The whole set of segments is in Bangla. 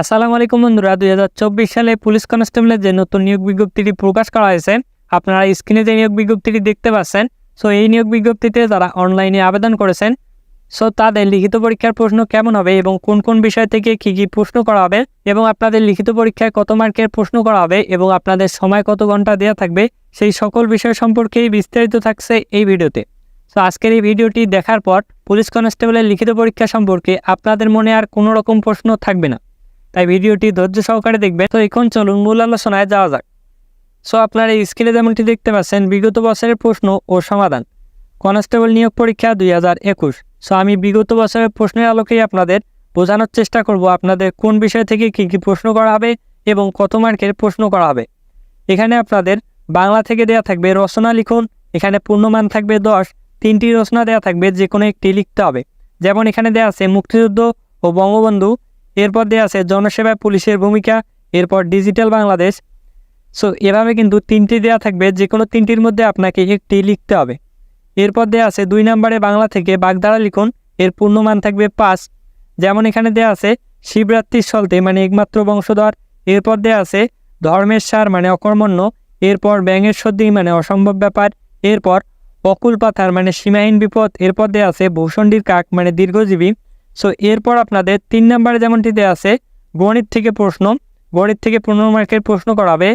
আসসালামু আলাইকুম বন্ধুরা, দুই হাজার চব্বিশ সালে পুলিশ কনস্টেবলের যে নতুন নিয়োগ বিজ্ঞপ্তিটি প্রকাশ করা হয়েছে, আপনারা স্ক্রিনে যে নিয়োগ বিজ্ঞপ্তিটি দেখতে পাচ্ছেন, সো এই নিয়োগ বিজ্ঞপ্তিতে যারা অনলাইনে আবেদন করেছেন, সো তাদের লিখিত পরীক্ষার প্রশ্ন কেমন হবে এবং কোন কোন বিষয় থেকে কী কী প্রশ্ন করা হবে এবং আপনাদের লিখিত পরীক্ষায় কত মার্কের প্রশ্ন করা হবে এবং আপনাদের সময় কত ঘণ্টা দেওয়া থাকবে, সেই সকল বিষয় সম্পর্কেই বিস্তারিত থাকছে এই ভিডিওতে। সো আজকের এই ভিডিওটি দেখার পর পুলিশ কনস্টেবলের লিখিত পরীক্ষা সম্পর্কে আপনাদের মনে আর কোনো রকম প্রশ্ন থাকবে না। তাই ভিডিওটি ধৈর্য সহকারে দেখবেন। তো এখন চলুন মূল আলোচনায় যাওয়া যাক। সো আপনার এই স্ক্রিনে যেমনটি দেখতে পাচ্ছেন, বিগত বছরের প্রশ্ন ও সমাধান। কনস্টেবল নিয়োগ পরীক্ষা দুই হাজার একুশ। সো আমি বিগত বছরের প্রশ্নের আলোকেই আপনাদের বোঝানোর চেষ্টা করব, আপনাদের কোন বিষয় থেকে কী কী প্রশ্ন করা হবে এবং কত মার্কের প্রশ্ন করা হবে। এখানে আপনাদের বাংলা থেকে দেয়া থাকবে রচনা লিখুন, এখানে পূর্ণমান থাকবে দশ, তিনটি রচনা দেয়া থাকবে যে কোনো একটি লিখতে হবে। যেমন এখানে দেয়া আছে মুক্তিযুদ্ধ ও বঙ্গবন্ধু এরপর দেওয়া আছে জনসেবায় পুলিশের ভূমিকা, এরপর ডিজিটাল বাংলাদেশ। সো এভাবে কিন্তু তিনটি দেওয়া থাকবে যে কোনো তিনটির মধ্যে আপনাকে একটি লিখতে হবে। এরপর দেওয়া আছে দুই নম্বরে বাংলা থেকে বাগধারা লিখুন, এর পূর্ণমান থাকবে পাঁচ। যেমন এখানে দেওয়া আছে শিবরাত্রির সলতে মানে একমাত্র বংশধর। এরপর দেওয়া আছে ধর্মের সার মানে অকর্মণ্য। এরপর ব্যাঙের সর্দি মানে অসম্ভব ব্যাপার। এরপর অকুল পাথার মানে সীমাহীন বিপদ। এরপর দেওয়া আছে ভূষণ্ডির কাক মানে দীর্ঘজীবী। সো এরপর আপনাদের তিন নম্বরে যেমনটি দেওয়া আছে, গণিত থেকে প্রশ্ন। গণিত থেকে পনেরো মার্কের প্রশ্ন করাবে।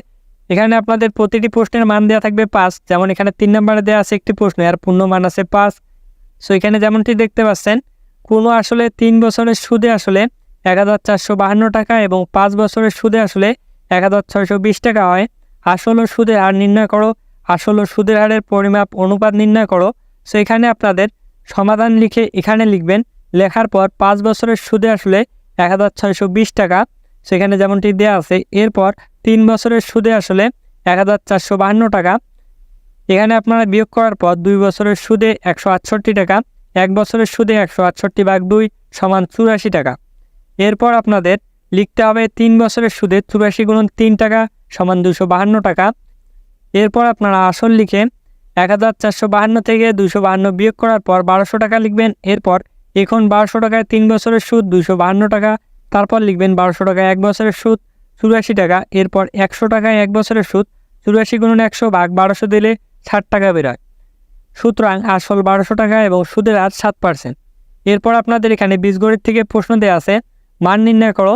এখানে আপনাদের প্রতিটি প্রশ্নের মান দেওয়া থাকবে পাঁচ। যেমন এখানে তিন নম্বরে দেওয়া আছে একটি প্রশ্ন আর পূর্ণ মান আছে পাঁচ। সো এখানে যেমনটি দেখতে পাচ্ছেন, কোনো আসলে তিন বছরের সুদে আসলে এক চারশো বাহান্ন টাকা এবং পাঁচ বছরের সুদে আসলে এক ছয়শো বিশ টাকা হয়। আসল ও সুদের হার নির্ণয় করো। আসল ও সুদের হারের পরিমাপ অনুপাত নির্ণয় করো। সো এখানে আপনাদের সমাধান লিখে এখানে লিখবেন লেখার পর পাঁচ বছরের সুদে আসলে এক হাজার ছয়শো বিশ টাকা। সেখানে যেমনটি দেওয়া আছে, এরপর তিন বছরের সুদে আসলে এক টাকা। এখানে আপনারা বিয়োগ করার পর দুই বছরের সুদে একশো আটষট্টি টাকা, এক বছরের সুদে একশো আটষট্টি ভাগ দুই সমান চুরাশি টাকা। এরপর আপনাদের লিখতে হবে তিন বছরের সুদে চুরাশি গুণন তিন টাকা সমান দুশো বাহান্ন টাকা। এরপর আপনারা আসল লিখে এক হাজার চারশো বাহান্ন থেকে দুশো বাহান্ন বিয়োগ করার পর বারোশো টাকা লিখবেন। এরপর এখন বারোশো টাকায় তিন বছরের সুদ দুশো বাহান্ন টাকা। তারপর লিখবেন বারোশো টাকায় এক বছরের সুদ, চুরাশি টাকা। এরপর একশো টাকায় এক বছরের সুদ, চুরাশি গুণন একশো ভাগ বারোশো দিলে ষাট টাকা বেরোয়। সুতরাং আসল বারোশো টাকা এবং সুদের হার সাত পার্সেন্ট এরপর আপনাদের এখানে বীজগণিত থেকে প্রশ্ন দেওয়া আছে, মান নির্ণয় করো।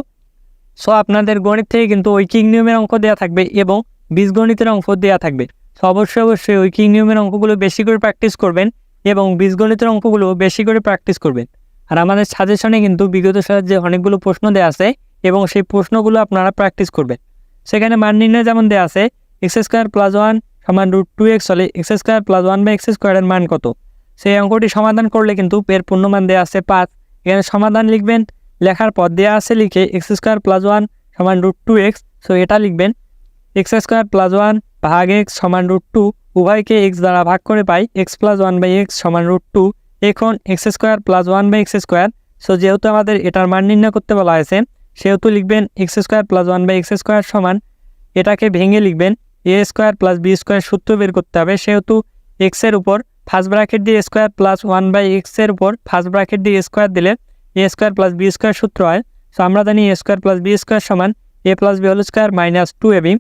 সো আপনাদের গণিত থেকে কিন্তু ঐকিক নিয়মের অঙ্ক দেওয়া থাকবে এবং বীজগণিতের অঙ্ক দেওয়া থাকবে। সো অবশ্যই অবশ্যই ঐকিক নিয়মের অঙ্কগুলো বেশি করে প্র্যাকটিস করবেন। এবং বীজগণিতের অঙ্কগুলো বেশি করে প্র্যাকটিস করবেন। আর আমাদের সাজেশনে কিন্তু বিগত সালের যে অনেকগুলো প্রশ্ন দেওয়া আছে এবং সেই প্রশ্নগুলো আপনারা প্র্যাকটিস করবেন। সেখানে মান নির্ণয় যেমন দেওয়া আছে এক্স স্কোয়ার প্লাস ওয়ান সমান রুট টু এক্স হলে এক্স স্কোয়ার প্লাস ওয়ান বা এক্স স্কোয়ারের মান কত? সেই অঙ্কটি সমাধান করলে কিন্তু এর পূর্ণমান দেওয়া আছে পাঁচ। এখানে সমাধান লিখবেন, লেখার পর দেওয়া আছে লিখে এক্স স্কোয়ার প্লাস ওয়ান সমান রুট টু এক্স সো এটা লিখবেন এক্স স্কোয়ার প্লাস ওয়ান ভাগ এক্স সমান রুট টু উভয়কে এক্স দ্বারা ভাগ করে পাই X plus one by X সমান রুট টু এখন X square plus one by X square so যেহেতু আমাদের এটার মান নির্ণয় করতে বলা হয়েছে, সেহেতু লিখবেন X square plus one by X square সমান, এটাকে ভেঙে লিখবেন A square plus B square সূত্র বের করতে হবে, সেহেতু এক্সের উপর ফার্স্ট ব্র্যাকেট দিয়ে স্কোয়ার প্লাস ওয়ান বাই এক্সের উপর ফার্স্ট ব্র্যাকেট দিয়ে স্কোয়ার দিলে A square plus B square সূত্র হয় সো আমরা জানি A square plus B square সমান A plus B whole square minus two A B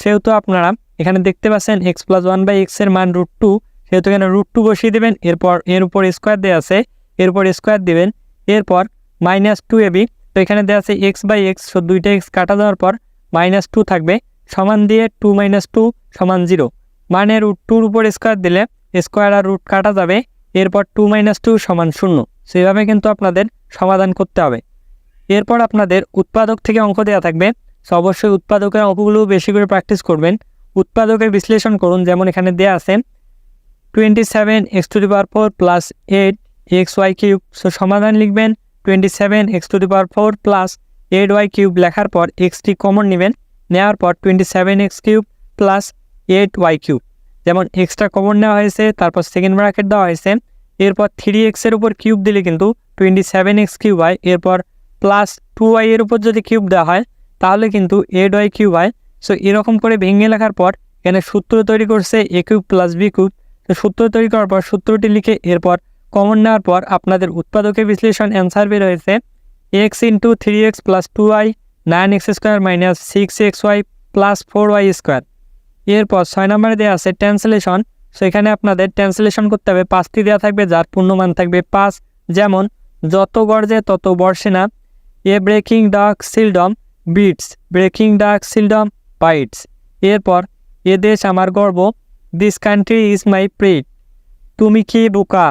সেহেতু আপনারা এখানে দেখতে পাচ্ছেন এক্স প্লাস ওয়ান বাই এক্সের মান রুট টু সেহেতু এখানে রুট টু বসিয়ে দেবেন, এরপর এর উপর স্কোয়ার দেওয়া আছে, এরপর স্কোয়ার দেবেন, এরপর মাইনাস টু এবি তো এখানে দেওয়া আছে এক্স বাই এক্স সো দুইটা এক্স কাটা দেওয়ার পর মাইনাস টু থাকবে, সমান দিয়ে টু মাইনাস টু সমান জিরো মানে রুট টুর উপর স্কোয়ার দিলে স্কোয়ার আর রুট কাটা যাবে, এরপর টু মাইনাস টু সমান শূন্য। সেভাবে কিন্তু আপনাদের সমাধান করতে হবে। এরপর আপনাদের উৎপাদক থেকে অঙ্ক দেওয়া থাকবে সো অবশ্যই উৎপাদকের অঙ্কগুলো বেশি করে প্র্যাকটিস করবেন। উৎপাদকের বিশ্লেষণ করুন, যেমন এখানে দেওয়া আছে twenty seven X to the power four plus eight X Y cube so সমাধান লিখবেন twenty seven X to the power four plus eight Y cube লেখার পর এক্সটি কমন নেবেন নেওয়ার পর twenty seven X cube plus eight Y cube যেমন এক্সট্রা কমন নেওয়া হয়েছে, তারপর সেকেন্ড ব্র্যাকেট দেওয়া হয়েছে, এরপর থ্রি এক্সের উপর কিউব দিলে কিন্তু টোয়েন্টি সেভেন এক্স কিউব হয়, এরপর প্লাস টু ওয়াই এর উপর যদি কিউব দেওয়া হয় তাহলে কিন্তু এইট ওয়াই কিউব হয় সো এরকম করে ভেঙে লেখার পর এখানে সূত্র তৈরি করছে A cube plus B cube তো সূত্র তৈরি করার পর, সূত্রটি লিখে এরপর কমন নেওয়ার পর আপনাদের উৎপাদকের বিশ্লেষণ অ্যান্সার বের হয়েছে। X into three X plus two Y nine X square minus six X Y plus four Y square এরপর ছয় নম্বরে দেওয়া আছে ট্রান্সলেশন সেখানে আপনাদের ট্রান্সলেশন করতে হবে। পাঁচটি দেওয়া থাকবে, যার পূর্ণমান থাকবে পাঁচ। যেমন, যত গর্জে তত বর্ষে না। A breaking duck seldom bits breaking duck seldom bites এরপর, এ দেশ আমার গর্ব this country is my pride তুমি কি বোকা?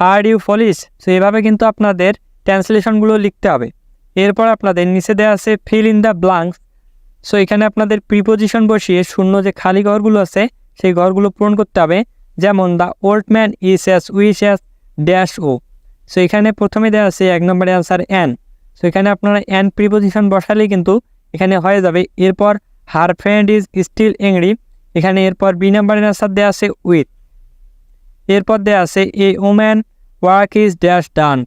আর ইউ ফলিস সো এভাবে কিন্তু আপনাদের ট্রান্সলেশনগুলো লিখতে হবে। এরপর আপনাদের নিচে দেওয়া আছে fill in the blanks so এখানে আপনাদের প্রিপোজিশন বসিয়ে শূন্য যে খালি ঘরগুলো আছে, সেই ঘরগুলো পূরণ করতে হবে। যেমন the old man is as wise as dash O so এখানে প্রথমে দেওয়া আছে এক নম্বরে অ্যান্সার অ্যান সো এখানে আপনারা অ্যান প্রিপোজিশন বসালেই কিন্তু এখানে হয়ে যাবে। এরপর her friend is still angry এখানে এরপর বি নাম্বারের অ্যান্সার দেওয়া আছে উইথ এরপর দেওয়া আছে a woman work is dash done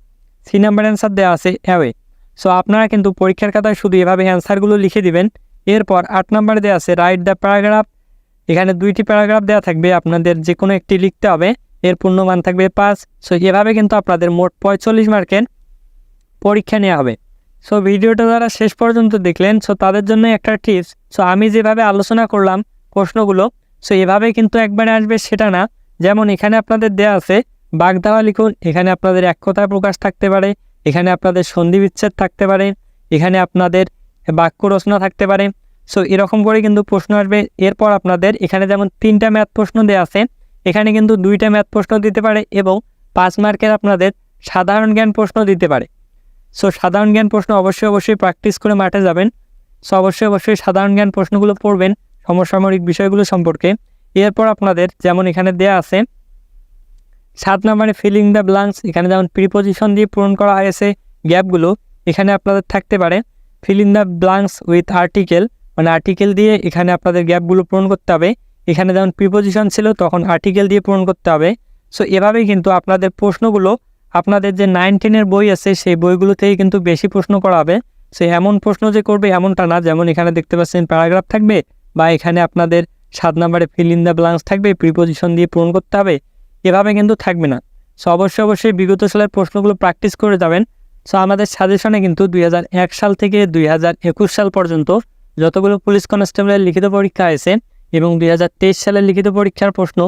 C number answer দেওয়া আছে অ্যাওয়ে সো আপনারা কিন্তু পরীক্ষার খাতায় শুধু এভাবে অ্যান্সারগুলো লিখে দিবেন। এরপর আট নাম্বারে দেওয়া আছে রাইট দ্য প্যারাগ্রাফ এখানে দুইটি প্যারাগ্রাফ দেওয়া থাকবে, আপনাদের যে কোনো একটি লিখতে হবে। এর পূর্ণমান থাকবে পাঁচ। সো এভাবে কিন্তু আপনাদের মোট পঁয়তাল্লিশ মার্কের পরীক্ষা নেওয়া হবে। সো ভিডিওটা যারা শেষ পর্যন্ত দেখলেন সো তাদের জন্য একটা টিপস সো আমি যেভাবে আলোচনা করলাম প্রশ্নগুলো সো এভাবে কিন্তু একবারে আসবে সেটা না। যেমন এখানে আপনাদের দেয়া আছে বাগধাওয়া লিখুন, এখানে আপনাদের এক প্রকাশ থাকতে পারে, এখানে আপনাদের সন্ধি বিচ্ছেদ থাকতে পারে, এখানে আপনাদের বাক্য রচনা থাকতে পারে। সো এরকম করে কিন্তু প্রশ্ন আসবে। এরপর আপনাদের এখানে যেমন তিনটা ম্যাথ প্রশ্ন দেওয়া আছে, এখানে কিন্তু দুইটা ম্যাথ প্রশ্ন দিতে পারে এবং পাঁচ মার্কের আপনাদের সাধারণ জ্ঞান প্রশ্ন দিতে পারে। সো সাধারণ জ্ঞান প্রশ্ন অবশ্যই অবশ্যই প্র্যাকটিস করে মাঠে যাবেন। সো অবশ্যই অবশ্যই সাধারণ জ্ঞান প্রশ্নগুলো পড়বেন সমসাময়িক বিষয়গুলো সম্পর্কে। এরপর আপনাদের যেমন এখানে দেয়া আছে, সাত নম্বরে ফিলিং দ্য ব্লাঙ্কস এখানে যেমন প্রিপোজিশন দিয়ে পূরণ করা হয়েছে গ্যাপগুলো, এখানে আপনাদের থাকতে পারে। Filling the blanks with article মানে আর্টিকেল দিয়ে এখানে আপনাদের গ্যাপগুলো পূরণ করতে হবে। এখানে যেমন প্রিপোজিশন ছিল, তখন আর্টিকেল দিয়ে পূরণ করতে হবে। সো এভাবেই কিন্তু আপনাদের প্রশ্নগুলো আপনাদের যে নাইন টেনের বই আছে, সেই বইগুলো থেকে কিন্তু বেশি প্রশ্ন করা হবে। সে এমন প্রশ্ন যে করবে এমনটা না, যেমন এখানে দেখতে পাচ্ছেন প্যারাগ্রাফ থাকবে বা এখানে আপনাদের সাত নম্বরে ফিল ইন দ্য ব্লাঙ্কস থাকবে, প্রিপোজিশন দিয়ে পূরণ করতে হবে, এভাবে কিন্তু থাকবে না। সো অবশ্যই অবশ্যই বিগত সালের প্রশ্নগুলো প্র্যাকটিস করে যাবেন। সো আমাদের সাজেশনে কিন্তু দুই হাজার এক সাল থেকে দুই হাজার একুশ সাল পর্যন্ত যতগুলো পুলিশ কনস্টেবলের লিখিত পরীক্ষা আছে এবং দুই হাজার তেইশ সালের লিখিত পরীক্ষার প্রশ্ন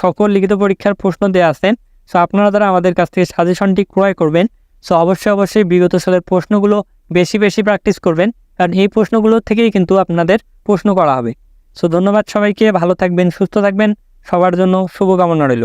সকল লিখিত পরীক্ষার প্রশ্ন দেওয়া আছে। সো আপনারা দ্বারা আমাদের কাছ থেকে সাজেশনটি ক্রয় করবেন। সো অবশ্যই অবশ্যই বিগত সালের প্রশ্নগুলো বেশি বেশি প্র্যাকটিস করবেন। কারণ এই প্রশ্নগুলো থেকেই কিন্তু আপনাদের প্রশ্ন করা হবে। সো ধন্যবাদ সবাইকে। ভালো থাকবেন, সুস্থ থাকবেন। সবার জন্য শুভকামনা রইল।